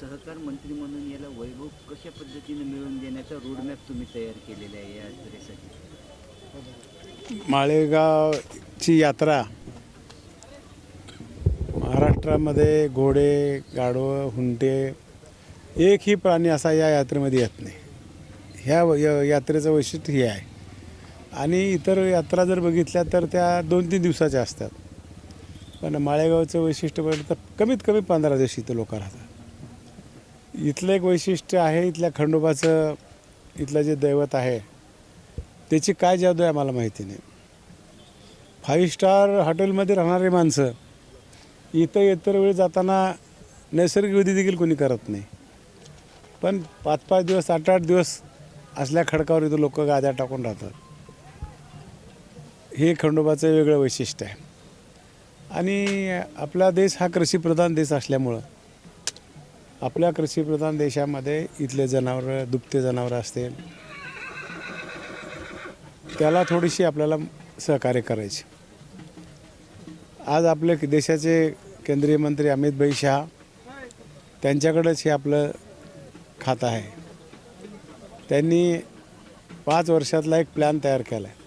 सहकार मंत्री म्हणून याला वैभव कशा पद्धतीने मिळवून देण्याचा रोडमॅप तुम्ही तयार केलेला आहे या यात्रेसाठी? माळेगावची यात्रा महाराष्ट्रामध्ये घोडे गाढवं हुंटे एकही प्राणी असा या यात्रेमध्ये येत नाही. ह्या यात्रेचं वैशिष्ट्य हे आहे. आणि इतर यात्रा जर बघितल्या तर त्या दोन तीन दिवसाच्या असतात. पण माळेगावचं वैशिष्ट्य बघितलं तर कमीत कमी पंधरा दिवस इथं लोक राहतात. इथलं एक वैशिष्ट्य आहे इथल्या खंडोबाचं इथलं जे दैवत आहे त्याची काय जादू आहे आम्हाला माहिती नाही. फाईव्ह स्टार हॉटेलमध्ये राहणारी माणसं इथं इतर वेळ जाताना नैसर्गिक विधी देखील कोणी करत नाही. पण पाच पाच दिवस आठ आठ दिवस असल्या खडकावर इथं लोक गाद्या टाकून राहतात. हे खंडोबाचं वेगळं वैशिष्ट्य आहे. आणि आपला देश हा कृषीप्रधान देश असल्यामुळं आपल्या कृषीप्रधान देशामध्ये इथले जनावरं दुभते जनावरं असतील त्याला थोडीशी आपल्याला सहकार्य करायची. आज आपले देशाचे केंद्रीय मंत्री अमित भाई शहा त्यांच्याकडंच हे आपलं खातं आहे. त्यांनी पाच वर्षातला एक प्लॅन तयार केला आहे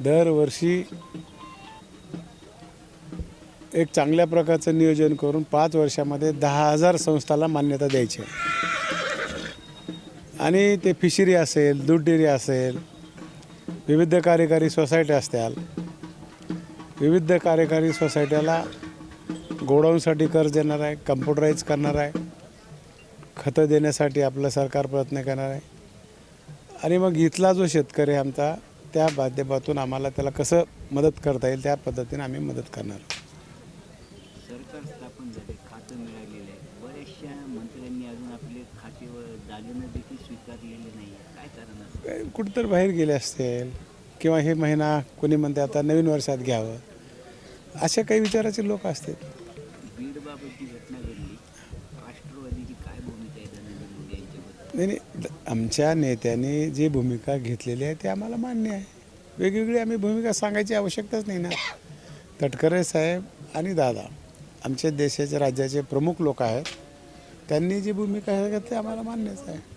दरवर्षी एक चांगल्या प्रकारचं नियोजन करून पाच वर्षामध्ये दहा हजार संस्थाला मान्यता द्यायची. आहे आणि ते फिशरी असेल दूध डेअरी असेल विविध कार्यकारी सोसायटी असतील. विविध कार्यकारी सोसायट्याला गोडाऊनसाठी कर्ज देणार आहे कम्प्युटराईज करणार आहे खतं देण्यासाठी आपलं सरकार प्रयत्न करणार आहे. आणि मग इथला जो शेतकरी आहे आमचा त्या माध्यमातून आम्हाला त्याला कसं मदत करता येईल त्या पद्धतीने आम्ही मदत करणार. आहोत. सरकार स्थापन झाले खातं मिळालेलं आहे बऱ्याचशा मंत्र्यांनी अजून आपले खाते व दागिनं देखील स्वीकारलेले नाही काय कारण असं काय कुठंतरी बाहेर गेले असतील किंवा हे महिना कोणी म्हणते आता नवीन वर्षात घ्यावं. अशा काही विचाराचे लोक असतील बीडबाबत जी घटना घडली. राष्ट्रवादीची काय भूमिका आहे धनंजय मुंडे यांच्याबद्दल? नाही नाही. आमच्या नेत्यांनी जी भूमिका घेतलेली आहे ते आम्हाला मान्य आहे. वेगवेगळी आम्ही भूमिका सांगायची आवश्यकताच नाही ना. तटकरे साहेब आणि दादा. आमच्या देशाच्या राज्याचे प्रमुख लोक आहेत. त्यांनी जी भूमिका आहे ते आम्हाला मान्यच आहे.